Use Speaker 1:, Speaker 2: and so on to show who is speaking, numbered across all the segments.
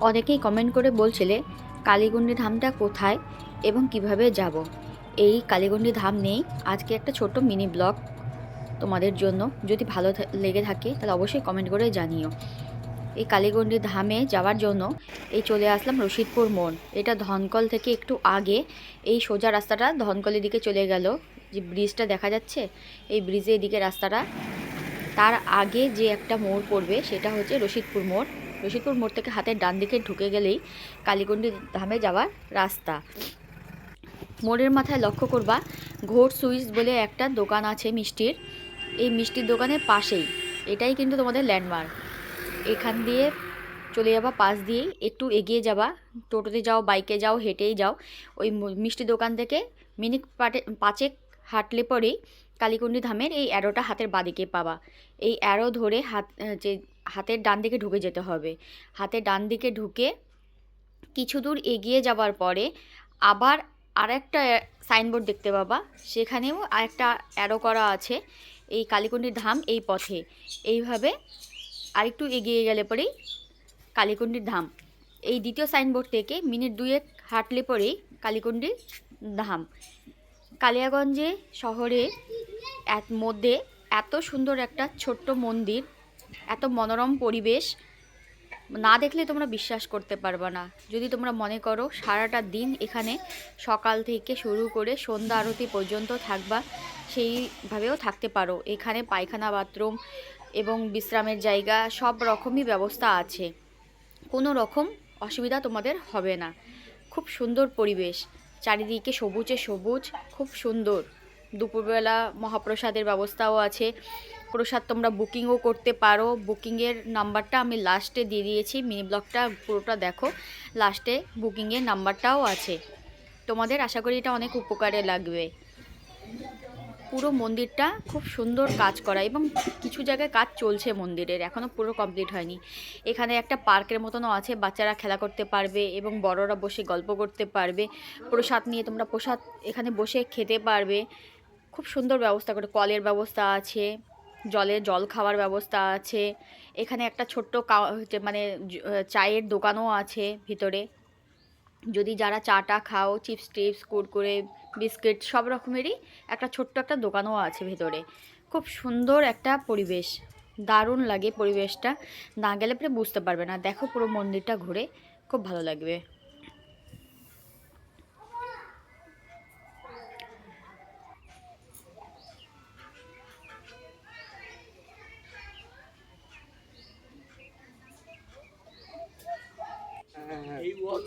Speaker 1: অনেকেই কমেন্ট করে বলছিলে, কালীগণ্ডি ধামটা কোথায় এবং কীভাবে যাব? এই কালীগণ্ডি ধাম নেই, আজকে একটা ছোট্ট মিনি ব্লগ তোমাদের জন্য। যদি ভালো লেগে থাকে, তাহলে অবশ্যই কমেন্ট করে জানিও। এই কালীগণ্ডি ধামে যাওয়ার জন্য এই চলে আসলাম রশিদপুর মোড়। এটা ধনকল থেকে একটু আগে এই সোজা রাস্তাটা ধনকলের দিকে চলে গেল। যে ব্রিজটা দেখা যাচ্ছে, এই ব্রিজের দিকে রাস্তাটা। তার আগে যে একটা মোড় পড়বে, সেটা হচ্ছে রশিদপুর মোড়। রশিদপুর মোড় থেকে হাতের ডান দিকে ঢুকে গেলেই কালীগণ্ডি ধামে যাওয়ার রাস্তা। মোড়ের মাথায় লক্ষ্য করবা, ঘোর সুইটস বলে একটা দোকান আছে মিষ্টির। এই মিষ্টির দোকানের পাশেই। এটাই কিন্তু তোমাদের ল্যান্ডমার্ক। এখান দিয়ে চলে যাবা, পাশ দিয়েই একটু এগিয়ে যাবা। টোটোতে যাও, বাইকে যাও, হেঁটেই যাও। ওই মিষ্টি দোকান থেকে মিনিট পাটে, পাঁচেক হাঁটলে পরেই কালীকুণ্ডি ধামের এই অ্যারোটা হাতের বাদিকে পাওয়া। এই অ্যারো ধরে হাত যে হাতের ডান দিকে ঢুকে যেতে হবে। হাতের ডান দিকে ঢুকে কিছু দূর এগিয়ে যাওয়ার পরে আবার আরেকটা সাইনবোর্ড দেখতে পাবা। সেখানেও আরেকটা অ্যারো করা আছে এই কালীকুণ্ডির ধাম এই পথে। এইভাবে আরেকটু এগিয়ে গেলে পরেই কালীকুণ্ডির ধাম। এই দ্বিতীয় সাইনবোর্ড থেকে মিনিট দুয়েক হাঁটলে পরেই কালীকুণ্ডির ধাম। কালিয়াগঞ্জে শহরে এক মধ্যে এত সুন্দর একটা ছোট্ট মন্দির, এত মনোরম পরিবেশ, না দেখলে তোমরা বিশ্বাস করতে পারবে না। যদি তোমরা মনে করো সারাটা দিন এখানে সকাল থেকে শুরু করে সন্ধ্যা আরতি পর্যন্ত থাকবা, সেইভাবেও থাকতে পারো। এখানে পায়খানা বাথরুম এবং বিশ্রামের জায়গা সব রকমই ব্যবস্থা আছে। কোনো রকম অসুবিধা তোমাদের হবে না। খুব সুন্দর পরিবেশ। চারিদিকে সবুজে সবুজ, খুব সুন্দর। দুপুরবেলা মহাপ্রসাদের ব্যবস্থাও আছে। প্রসাদ তোমরা বুকিংও করতে পারো। বুকিংয়ের নাম্বারটা আমি লাস্টে দিয়ে দিয়েছি। মিনি ব্লগটা পুরোটা দেখো। লাস্টে বুকিংয়ের নাম্বারটাও আছে। তোমাদের আশা করি এটা অনেক উপকারে লাগবে। পুরো মন্দিরটা খুব সুন্দর কাজ করা এবং কিছু জায়গায় কাজ চলছে মন্দিরের এখনও পুরো কমপ্লিট হয়নি। এখানে একটা পার্কের মতনও আছে, বাচ্চারা খেলা করতে পারবে এবং বড়রা বসে গল্প করতে পারবে। প্রসাদ নিয়ে তোমরা প্রসাদ এখানে বসে খেতে পারবে। খুব সুন্দর ব্যবস্থা করে, কলের ব্যবস্থা আছে, জলে জল খাওয়ার ব্যবস্থা আছে। এখানে একটা ছোট্ট মানে চায়ের দোকানও আছে ভিতরে। যদি যারা চাটা খাও, চিপস টিপস কুরকুরে বিস্কিট, সব রকমেরই একটা ছোট্ট একটা দোকানও আছে ভেতরে। খুব সুন্দর একটা পরিবেশ। দারুণ লাগে পরিবেশটা। না গেলে পরে বুঝতে পারবে না। দেখো পুরো মন্দিরটা ঘুরে। খুব ভালো লাগবে।
Speaker 2: আর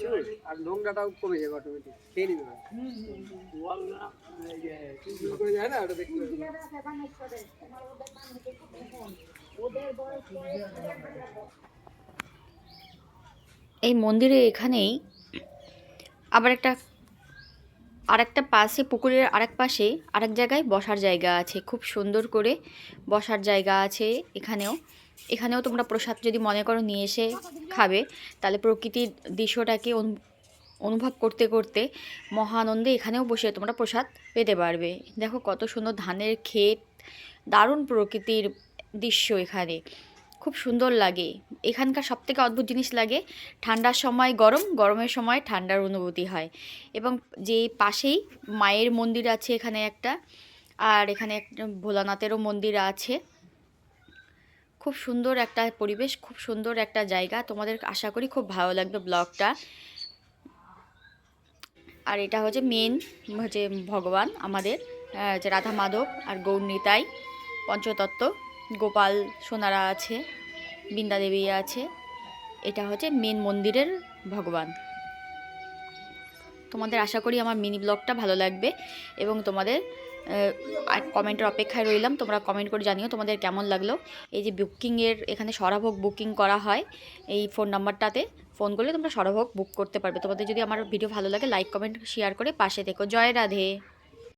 Speaker 1: এই মন্দিরে এখানেই আবার একটা, আরেকটা পাশে, পুকুরের আরেক পাশে আরেক জায়গায় বসার জায়গা আছে। খুব সুন্দর করে বসার জায়গা আছে এখানেও। এখানেও তোমরা প্রসাদ যদি মনে করো নিয়ে এসে খাবে, তাহলে প্রকৃতির দৃশ্যটাকে অনু- অনুভব করতে করতে মহানন্দে এখানেও বসে তোমরা প্রসাদ পেতে পারবে। দেখো কত সুন্দর ধানের ক্ষেত, দারুণ প্রকৃতির দৃশ্য এখানে। খুব সুন্দর লাগে। এখানকার সবথেকে অদ্ভুত জিনিস লাগে, ঠান্ডার সময় গরম, গরমের সময় ঠান্ডার অনুভূতি হয়। এবং যে পাশেই মায়ের মন্দির আছে এখানে একটা, আর এখানে একটা ভোলানাথেরও মন্দির আছে। খুব সুন্দর একটা পরিবেশ, খুব সুন্দর একটা জায়গা। তোমাদের আশা করি খুব ভালো লাগবে ব্লগটা। আর এটা হচ্ছে মেন হচ্ছে ভগবান আমাদের যে রাধা মাধব আর গৌরনীতাই পঞ্চতত্ত্ব, গোপাল সোনারা আছে বৃন্দা দেবী আছে। এটা হচ্ছে মেন মন্দিরের ভগবান। তোমাদের আশা করি আমার মিনি ব্লগটা ভালো লাগবে এবং তোমাদের কমেন্টের অপেক্ষায় রইলাম। তোমরা কমেন্ট করে জানিও তোমাদের কেমন লাগল। এই যে বুকিংয়ের, এখানে সরাভোগ বুকিং করা হয় এই ফোন নাম্বারটাতে। ফোন করলে তোমরা সরাভোগ বুক করতে পারবে। তোমাদের যদি আমার ভিডিও ভালো লাগে, লাইক, কমেন্ট, শেয়ার করে পাশে থেকো। জয় রাধে।